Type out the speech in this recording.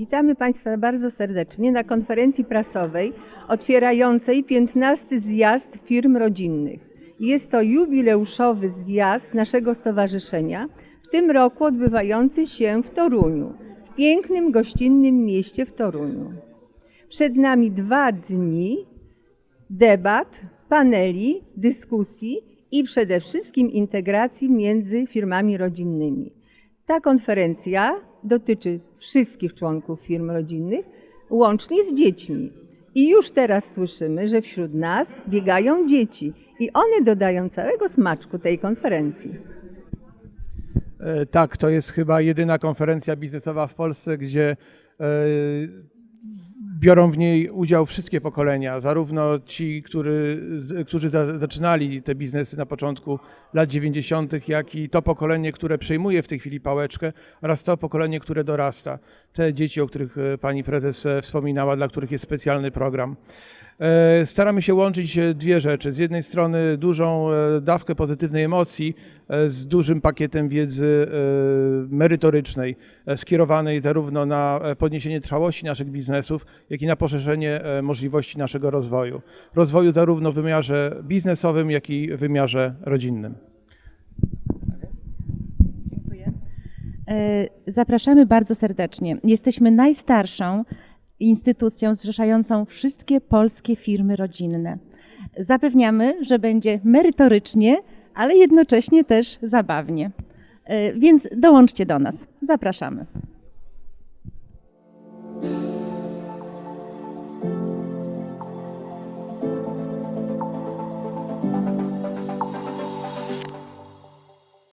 Witamy Państwa bardzo serdecznie na konferencji prasowej otwierającej 15 zjazd firm rodzinnych. Jest to jubileuszowy zjazd naszego stowarzyszenia, w tym roku odbywający się w Toruniu, w pięknym, gościnnym mieście w Toruniu. Przed nami dwa dni debat, paneli, dyskusji i przede wszystkim integracji między firmami rodzinnymi. Ta konferencja dotyczy wszystkich członków firm rodzinnych, łącznie z dziećmi. I już teraz słyszymy, że wśród nas biegają dzieci i one dodają całego smaczku tej konferencji. E, Tak, to jest chyba jedyna konferencja biznesowa w Polsce, gdzie e, biorą w niej udział wszystkie pokolenia, zarówno ci, który, którzy za, zaczynali te biznesy na początku lat 90., jak i to pokolenie, które przejmuje w tej chwili pałeczkę oraz to pokolenie, które dorasta. Te dzieci, o których e, pani prezes e, wspominała, dla których jest specjalny program. E, Staramy się łączyć e, dwie rzeczy. Z jednej strony dużą e, dawkę pozytywnej emocji z dużym pakietem wiedzy merytorycznej, skierowanej zarówno na podniesienie trwałości naszych biznesów, jak i na poszerzenie możliwości naszego rozwoju. Rozwoju zarówno w wymiarze biznesowym, jak i w wymiarze rodzinnym. E, Zapraszamy bardzo serdecznie. Jesteśmy najstarszą instytucją zrzeszającą wszystkie polskie firmy rodzinne. Zapewniamy, że będzie merytorycznie, ale jednocześnie też zabawnie. E, Więc dołączcie do nas. Zapraszamy.